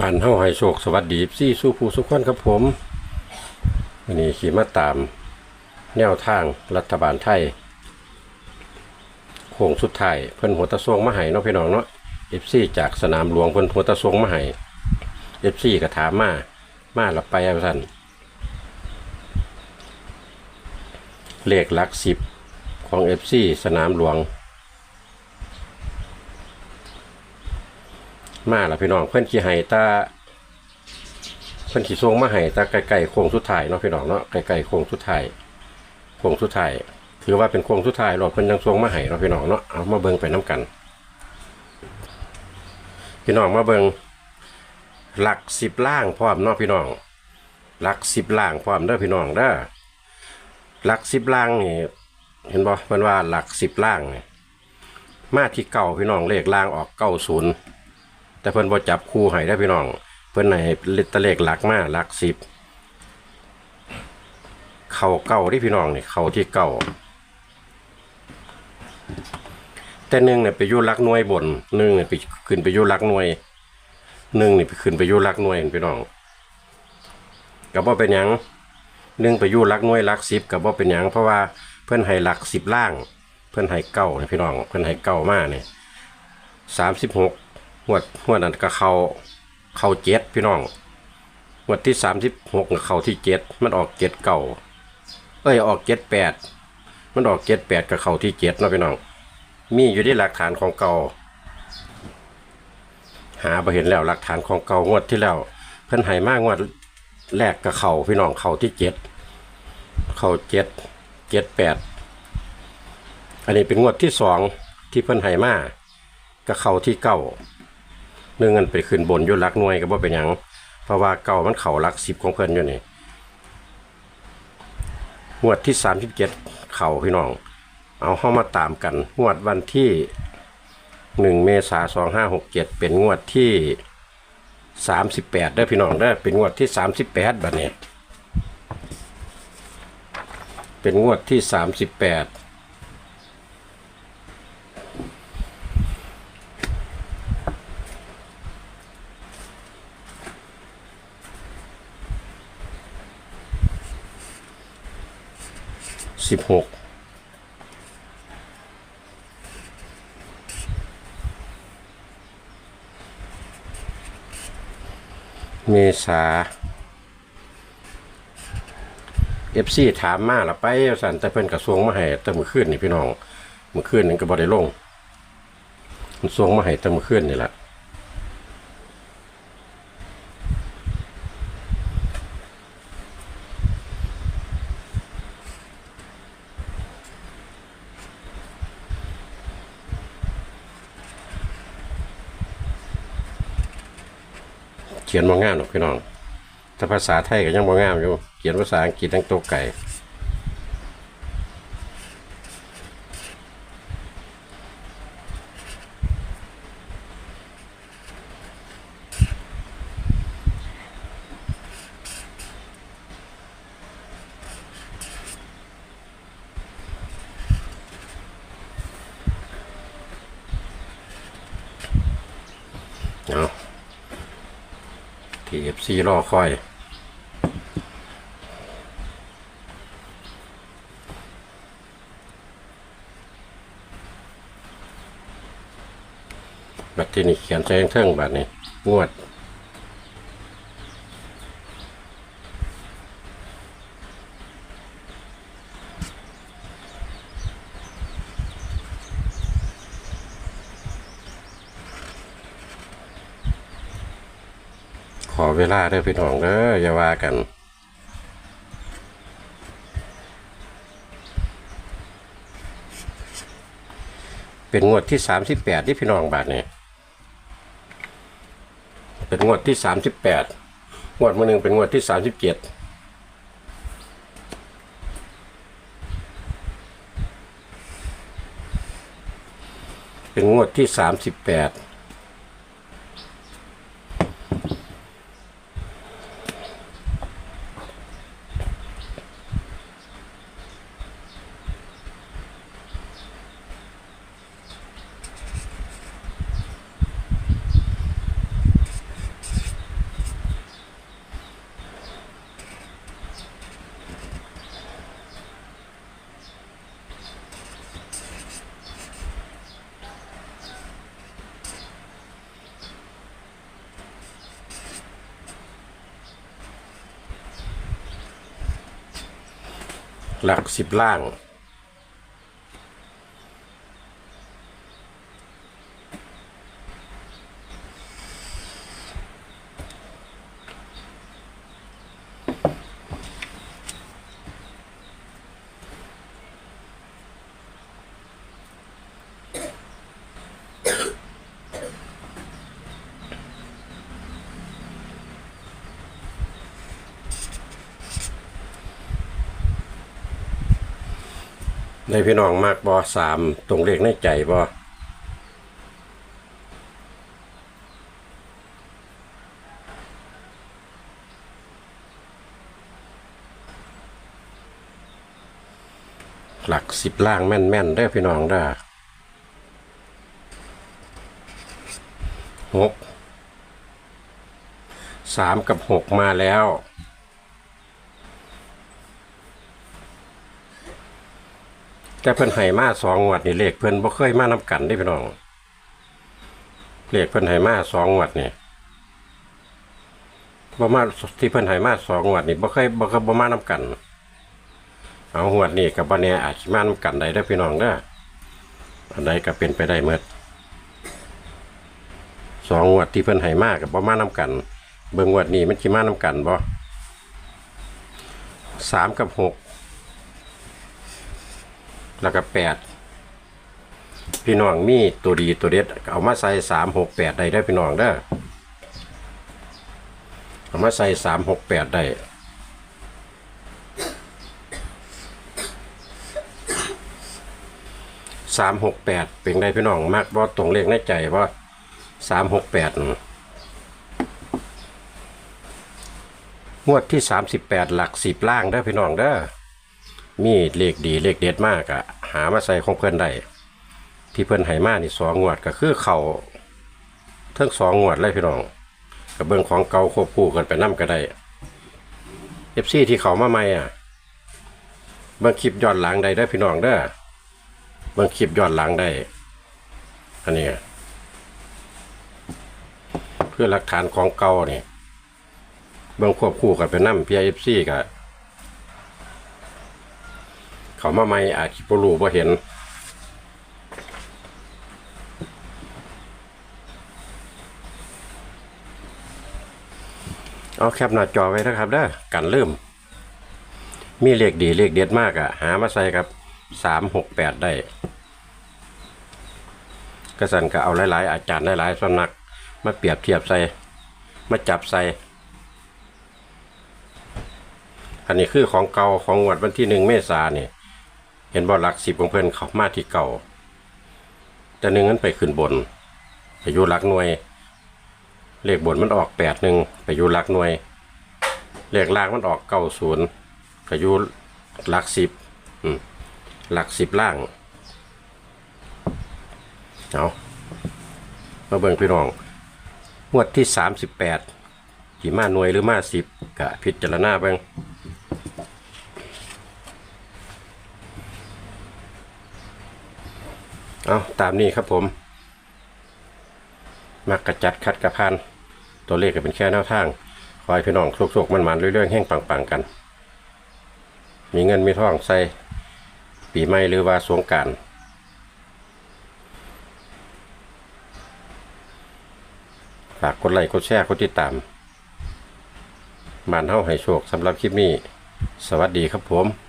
บ้านเฮาให้โชคสวัสดีซี่สู้ผู้สุขคนครับผมวันนี้ขี่มาตาม แนวทางรัฐบาลไทยโค้งสุดท้ายเพิ่นหัวตะซวงมาให้เนาะพี่น้องเนาะ FC จากสนามหลวงเพิ่นหัวตะซวงมาให้ FC ก็ถามมา มาและไปเอาซั่นเลขหลักสิบของ FC สนามหลวง มาล้วพี่น้องเพื่อนขี่ไห้ตาเพื่อนขี่ทรงมาไห้ตาไก่ๆโค้งสุดท้ายเนาะพี่น้องเนาะไก่ๆโค้งสุดท้ายโค้งสุดท้ายถือว่าเป็นโค้งสุดท้ายรถเพิ่อนยังทรงมาไห้เนาะพี่น้องเนาะเอามาเบิ่งไปน้กัน พี่น้องมาเบิ่งหลักสิบล่างพร้อมเนาะพี่น้องหลักสิบล่างพร้อมเด้อพี่น้องเด้อหลักสิบล่างนี่เห็นบ่เพิ่นว่าหลักสิบล่างนี่มาที่เก่าพี่น้องเลขล่างออกเก้าศูนย์ แต่เพิ่นบ่จับคู่ให้ได้พี่น้อง เพิ่นให้เลตเลขหลักมาหลักสิบเข่าเก้าที่พี่น้องนี่เข่าที่เก้าแต่หนึ่งเนี่ยไปยู่หลักหน่วยบนหนึ่งเนี่ยไปขึ้นไปยู่หลักหน่วยหนึ่งนี่ไปขึ้นไปยู่หลักหน่วยพี่น้องก็บ่เป็นยังหนึ่งไปยู่หลักน่วยหลักสิบก็บ่เป็นยังเพราะว่าเพิ่อนให้หลักสิบล่าง เพิ่อนให้เก้านี่พี่น้องเพิ่อนให้เก้ามาเนี่ยสามสิบหก งวดงวดนั้นก็เขาเขาเจ็ดพี่น้องงวดที่สามสิบหกเขาที่เจ็ดมันออกเจ็ดเก่าเอ้ยออกเจ็ดแปดมันออกเจ็ดแปดกับเขาที่เจ็ดนะพี่น้อง มีอยู่ที่หลักฐานของเก่า หาไปเห็นแล้วหลักฐานของเก่างวดที่แล้วเพิ่นให้มากงวดแรกกับเขาพี่น้องเขาที่เจ็ดเขาเจ็ดเจ็ดแปดอันนี้เป็นงวดที่สองที่เพิ่นให้มาก็เขาที่เก้า เนื่องเงินไปขึ้นบนอยุลักหน่วยก็บ่เป็นหยังเพราะว่าเก้ามันเข่าหลักสิบของเพิ่นอยู่นี่งวดที่สามสิบเจ็ดเข่าพี่น้อง เอาเข้ามาตามกันงวดวันที่หนึ่งเมษาสองห้าหกเจ็ดเป็นงวดที่สามสิบแปดได้อพี่น้องได้อเป็นงวดที่สามสิบแปดบัดนี้เป็นงวดที่สามสิบแปด สิบหกเมษาเอฟซีถามมาละไปสันแต่เพิ่นกระทรวงมาให้แต่เมื่อคืนนี่พี่น้องมื่อคืนนี่ก็บ่ได้ลงมันทรวงมาให้แต่เมื่อคืนนี่แหละ ขียนมางามหรอกพี่น้องถ้าภาษาไทยก็ยังมางามอยู่ เขียนภาษาอังกฤษทั้งตัวไก่ เอา ทีเอฟซีรอคอยบัดที่นี่เขียนแจ้งเทิงบัดนี้งวด เวลาเด้อพี่น้องเด้ออย่าว่ากันเป็นงวดที่สามสิบแปดที่พี่น้องบาทนี่เป็นงวดที่สามสิบแปดงวดมื่อหนึ่งเป็นงวดที่สามสิบเจ็ดเป็นงวดที่สามสิบแปด หลักสิบล่าง ในพี่น้องมากบอสามตรงเลขในใจบอหลักสิบล่างแม่นแม่นๆเด้พี่น้องเด้หกสามกับหกมาแล้ว แต่เพิ่นให้มาสองงวดนี่เลขเพิ่นบ่เคยมานํกันได้พี่น้องเลขเพิ่นให้มาสองงวดนี่บ่มาที่เพิ่นให้มาสองงวดนี่บ่เคยบ่เคยบ่มานํกัน เอางวดนี้กับบ่แน่อาจสิมานํกันได้เด้อพี่น้องเด้ออันใดก็เป็นไปได้หมดสองงวดที่เพิ่นให้มากับบ่มานํกัน เบิ่งงวดนี้มันสิมานํกันบ่สามกับหก แล้วก็แปดพี่น้องมีตัวดีตัวเด็ด เอามาใส่สามหกแปดได้ได้พี่น้องเด้อเอามาใส่สามหกแปดได้สามหกแปดเป็นได้พี่น้องมากว่าตรงเลขในใจว่าสามหกแปดงวดที่สามสิบแปดหลักสิบล่างได้พี่น้องเด้อมีเลขดีเลขเด็ดมากอะ หามาใส่ของเพื่อนได้ที่เพื่อนให้มานี่สองงวดก็คือเข่าทั้งสองงวดเลยพี่น้องกับเบื้องของเก่าควบคู่กันไปนํก็ได้เอฟซีที่เขามาใหม่อะเบื้องคลิปย้อนหลังได้ได้พี่น้องเด้อเบื้องคลิปย้อนหลังได้อันนี้เพื่อหลักฐานของเก่านี่เบื้องควบคู่กันไปนั่มพีเอฟซีกับ เขามาไม่อาจสิบ่รู้บ่เห็นเอาแคปหน้าจอไว้นะครับเด้อกันลืมมีเลขดีเลขเด็ดมากอะหามาใส่ครับสามหกแปดได้กระสันก็เอาหลายๆ อาจารย์หลายๆสำนัก มาเปรียบเทียบใส่ มาจับใส่ อันนี้คือของเก่าของงวดวันที่หนึ่งเมษาเนี่ย เห็นบ่หลักสิบของเพื่อนเขามาที่เก่า แต่หนึ่งนั้นไปขึ้นบน ไปอยู่หลักหน่วย เลขบนมันออกแปดหนึ่งไปอยู่หลักหน่วย เลขล่างมันออกเก้าศูนย์ก็อยู่หลักสิบหลักสิบล่างเอามาเบิ่งพี่น้องงวดที่สามสิบแปดกี่มาหน่วยหรือมาสิบกะพิจารณาเบิ่ง เอาตามนี้ครับผม มักกระจัดคัดกระพันตัวเลขก็เป็นแค่แนวทาง คอยพี่น้องโชคๆมันๆเรื่อยๆแห้งปังๆกัน มีเงินมีทองใส่ปีใหม่หรือว่าสงการฝากกดไลค์กดแชร์กดติดตามบ้านเฮาให้โชคสำหรับคลิปนี้ สวัสดีครับผม